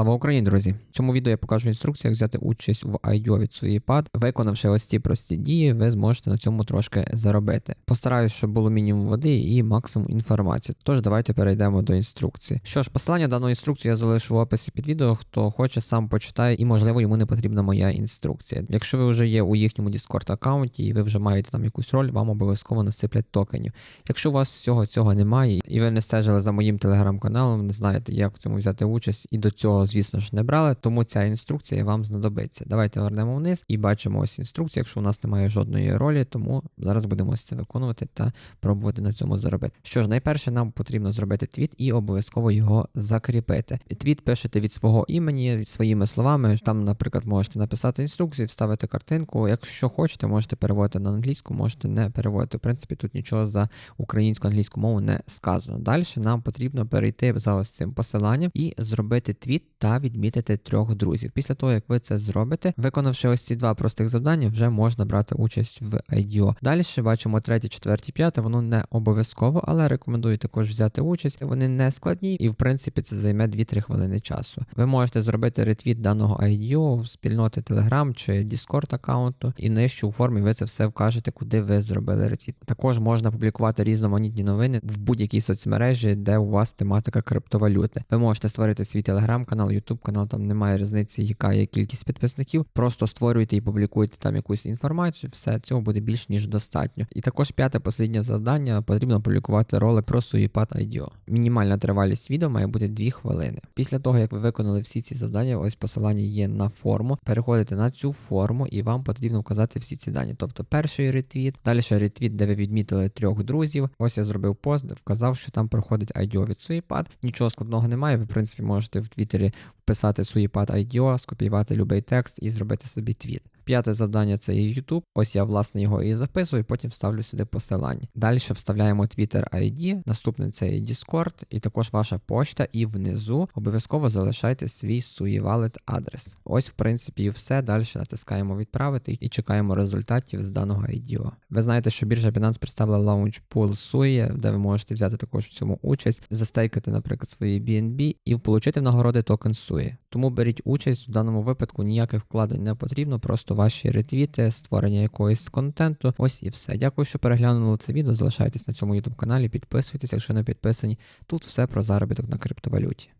Слава Україні, друзі! В цьому відео я покажу інструкцію, як взяти участь в IDO від своєї PAD. Виконавши ось ці прості дії, ви зможете на цьому трошки заробити. Постараюсь, щоб було мінімум води і максимум інформації. Тож давайте перейдемо до інструкції. Що ж, посилання даної інструкції я залишу в описі під відео. Хто хоче, сам почитає, і можливо йому не потрібна моя інструкція. Якщо ви вже є у їхньому Discord аккаунті і ви вже маєте там якусь роль, вам обов'язково насиплять токенів. Якщо у вас всього цього немає, і ви не стежили за моїм телеграм-каналом, не знаєте, як в цьому взяти участь, і до цього, звісно ж, не брали, тому ця інструкція вам знадобиться. Давайте вернемо вниз і бачимо ось інструкцію, якщо у нас немає жодної ролі, тому зараз будемо ось це виконувати та пробувати на цьому заробити. Що ж, найперше, нам потрібно зробити твіт і обов'язково його закріпити. Твіт пишете від свого імені, від своїми словами. Там, наприклад, можете написати інструкцію, вставити картинку. Якщо хочете, можете переводити на англійську, можете не переводити. В принципі, тут нічого за українську англійську мову не сказано. Далі нам потрібно перейти за ось цим посиланням і зробити твіт та відмітити трьох друзів. Після того, як ви це зробите, виконавши ось ці два простих завдання, вже можна брати участь в IDO. Далі бачимо третє, четверте, п'яте. Воно не обов'язково, але рекомендую також взяти участь. Вони не складні, і в принципі це займе 2-3 хвилини часу. Ви можете зробити ретвіт даного IDO в спільноти Telegram чи Discord аккаунту, і нижче у формі ви це все вкажете, куди ви зробили ретвіт. Також можна публікувати різноманітні новини в будь-якій соцмережі, де у вас тематика криптовалюти. Ви можете створити свій телеграм-канал, ютуб канал, там немає різниці, яка є кількість підписників. Просто створюйте і публікуйте там якусь інформацію. Все цього буде більш ніж достатньо. І також п'яте посліднє завдання потрібно публікувати ролик про Суїпад IDO. Мінімальна тривалість відео має бути 2 хвилини. Після того, як ви виконали всі ці завдання, ось посилання є на форму. Переходите на цю форму, і вам потрібно вказати всі ці дані. Тобто перший ретвіт, далі ще ретвіт, де ви відмітили трьох друзів. Ось я зробив пост, вказав, що там проходить IDO від Суїпад. Нічого складного немає. Ви, в принципі, можете в Твіттері вписати свої пад IDO, скопіювати будь-який текст і зробити собі твіт. П'яте завдання це є YouTube. Ось я власне його і записую, потім ставлю сюди посилання. Далі вставляємо Twitter ID, наступне це є Discord, і також ваша почта, і внизу обов'язково залишайте свій SUI Wallet адрес. Ось, в принципі, і все. Далі натискаємо відправити і чекаємо результатів з даного IDO. Ви знаєте, що біржа Binance представила лаунч Pool SUI, де ви можете взяти також в цьому участь, застейкати, наприклад, свої BNB і отримати в нагороди токен SUI. Тому беріть участь в даному випадку, ніяких вкладень не потрібно, просто ваші ретвіти, створення якогось контенту. Ось і все. Дякую, що переглянули це відео. Залишайтесь на цьому YouTube каналі, підписуйтесь, якщо не підписані. Тут все про заробіток на криптовалюті.